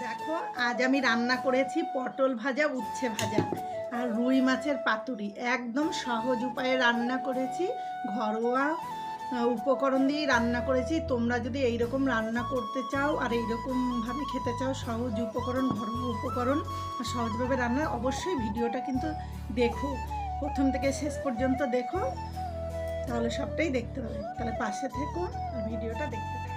দেখো, আজ আমি রান্না করেছি পটল ভাজা, উচ্ছে ভাজা আর রুই মাছের পাতুরি। একদম সহজ উপায়ে রান্না করেছি। ঘরোয়া উপকরণ দিয়েই রান্না করেছি। তোমরা যদি এইরকম রান্না করতে চাও আর এইরকমভাবে খেতে চাও, সহজ উপকরণ, ঘরোয়া উপকরণ সহজভাবে রান্না, অবশ্যই ভিডিওটা কিন্তু দেখো। প্রথম থেকে শেষ পর্যন্ত দেখো। তাহলে সবটাই দেখতে পাবে। তাহলে পাশে থেকো আর ভিডিওটা দেখতে থাকো।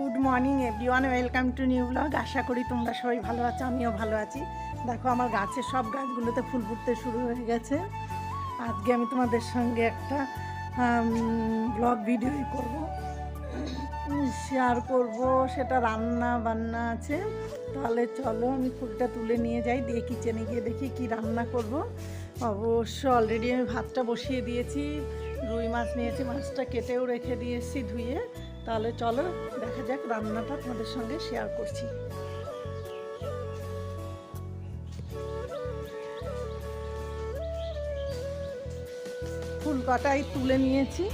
Good morning, everyone, welcome to new blog. আশা করি তোমরা সবাই ভালো আছো, আমিও ভালো আছি। দেখো, আমার গাছের সব গাছগুলোতে ফুল ফুটতে শুরু হয়ে গেছে। আজকে আমি তোমাদের সঙ্গে একটা ব্লগ ভিডিওই করব শেয়ার করব। সেটা রান্না বান্না আছে। তাহলে চলো, আমি ফুলটা তুলে নিয়ে যাই, দিয়ে কিচেনে গিয়ে দেখি কি রান্না করব। অবশ্য অলরেডি আমি ভাতটা বসিয়ে দিয়েছি, রুই মাছ নিয়েছি, মাছটা কেটেও রেখে দিয়েছি ধুয়ে। তাহলে চলো, দেখা যাক রান্নাটা তোমাদের সঙ্গে শেয়ার করছি। ফুল কটাই তুলে নিয়েছি।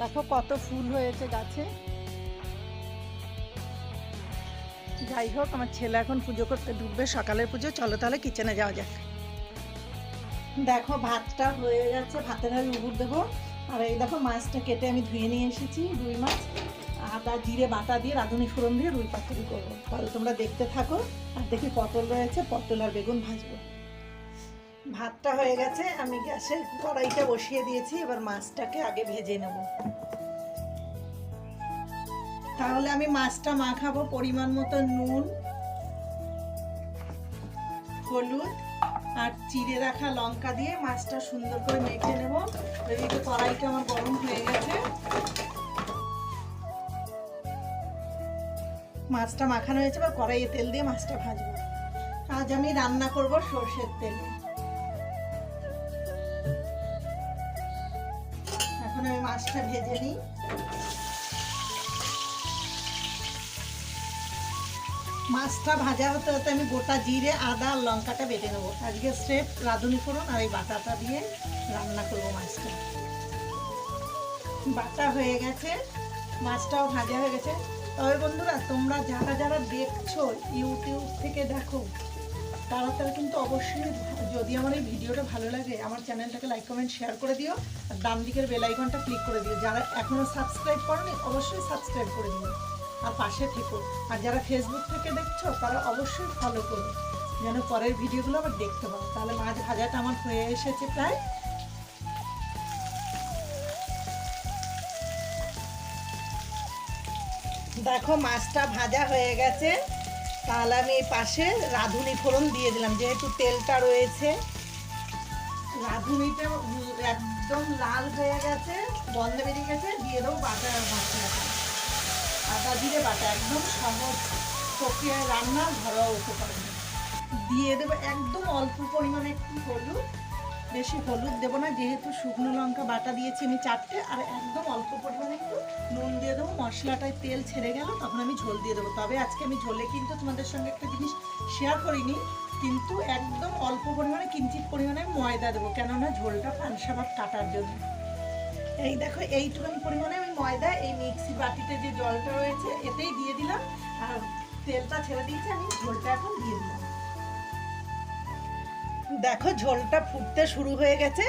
দেখো কত ফুল হয়েছে গাছে। যাই হোক, আমার ছেলে এখন পুজো করতে ঢুকবে, সকালের পুজো। চলো তাহলে কিচেনে যাওয়া যাক। দেখো, ভাতটা হয়ে গেছে, ভাতের আমি উগুর দেবো। আর এই দেখো মাছটা কেটে আমি ধুয়ে নিয়ে এসেছি, রুই মাছ, আদা, জিরে, বাটা দিয়ে, রাঁধুনি ফোড়ন দিয়ে রুই পাতুরি করব। তাহলে তোমরা দেখতে থাকো আর দেখি পটল রয়েছে, পটল আর বেগুন ভাজবো। ভাতটা হয়ে গেছে, আমি গ্যাসের কড়াইটা বসিয়ে দিয়েছি, এবার মাছটাকে আগে ভেজে নেব। তাহলে আমি মাছটা মাখাবো পরিমাণ মতো নুন, হলুদ আর চিড়ে রাখা লঙ্কা দিয়ে মাছটা সুন্দর করে মেখে নেব। এদিকে কড়াইটা আমার গরম হয়ে গেছে। মাছটা মাখানো হয়েছে, এবার কড়াইয়ে তেল দিয়ে মাছটা ভাজবো। আজ আমি রান্না করব সর্ষের তেলে। এখন আমি মাছটা ভেজে নিই। মাছটা ভাজা হতে হতে আমি গোটা জিরে, আদা আর লঙ্কাটা বেটে নেব। আজকে স্রেফ রাঁধুনি ফোড়ন আর এই বাটাটা দিয়ে রান্না করব মাছটা। বাটা হয়ে গেছে, মাছটাও ভাজা হয়ে গেছে। তবে বন্ধুরা, তোমরা যারা যারা দেখছ ইউটিউব থেকে দেখো, তারা তারা কিন্তু অবশ্যই যদি আমার এই ভিডিওটা ভালো লাগে, আমার চ্যানেলটাকে লাইক, কমেন্ট, শেয়ার করে দিও। আর ডান দিকের বেল আইকনটা ক্লিক করে দিও। যারা এখনও সাবস্ক্রাইব করেনি, অবশ্যই সাবস্ক্রাইব করে দিও। আর পাশে থেকো। আর যারা ফেসবুক থেকে দেখছ, তারা অবশ্যই ফলো করো। যেন পরের ভিডিওগুলো আবার দেখতে পাও। তাহলে মাছ ভাজাটা আমার হয়ে এসেছে প্রায়। দেখো মাছটা ভাজা হয়ে গেছে। তাহলে আমি এই পাশে রাঁধুনি ফোড়ন দিয়ে দিলাম, যেহেতু তেলটা রয়েছে। রাঁধুনিটা একদম লাল হয়ে গেছে, গন্ধ বেরিয়ে গেছে, দিয়ে দেবো বাটা মশলাটা। আদা জিরে বাটা একদম সহজ প্রক্রিয়ায় রান্না ঘরোয়া উপকরণ। দিয়ে দেবো একদম অল্প পরিমাণে একটু হলুদ, বেশি হলুদ দেবো না, যেহেতু শুকনো লঙ্কা বাটা দিয়েছি আমি চারটে, আর একদম অল্প পরিমাণে একটু নুন দিয়ে দেবো। মশলাটায় তেল ছেড়ে গেল, তখন আমি ঝোল দিয়ে দেবো। তবে আজকে আমি ঝোলে কিন্তু তোমাদের সঙ্গে একটা জিনিস শেয়ার করিনি, কিন্তু একদম অল্প পরিমাণে, কিঞ্চিত পরিমাণে ময়দা দেবো। কেননা ঝোলটা পানসা ভাত কাটার জন্য। এই দেখো এইটুখানি পরিমাণে আমি ময়দা, এই মিক্সি বাটিতে যে জলটা রয়েছে, এতেই দিয়ে দিলাম। আর তেলটা ছেড়ে দিয়েছি, আমি ঝোলটা এখন দিয়ে দিলাম। দেখো, ঝোলটা ফুটতে শুরু হয়ে গেছে।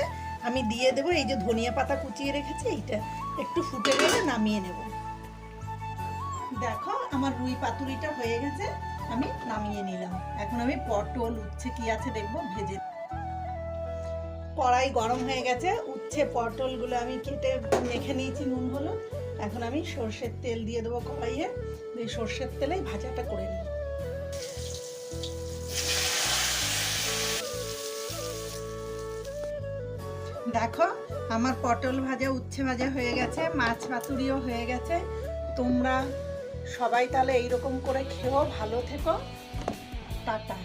আমি দিয়ে দেবো, এই যে ধনিয়া পাতা কুচিয়ে রেখেছি, এইটা একটু ফুটে গেলে নামিয়ে নেব। দেখো, আমার রুই পাতুরিটা হয়ে গেছে, আমি নামিয়ে নিলাম। এখন আমি পটল, উচ্ছে কি আছে দেখব, ভেজে কড়াই গরম হয়ে গেছে, উচ্ছে পটলগুলো আমি কেটে মেখে নিয়েছি নুন হলো এখন আমি সর্ষের তেল দিয়ে দেবো কড়াইয়ে। দিয়ে সর্ষের তেলেই ভাজাটা করে নিই। দেখো, আমার পটল ভাজা, উচ্ছে ভাজা হয়ে গেছে, মাছ পাতুরিও হয়ে গেছে। তোমরা সবাই তাহলে এইরকম করে খেও ভালো থেকো। টাটা।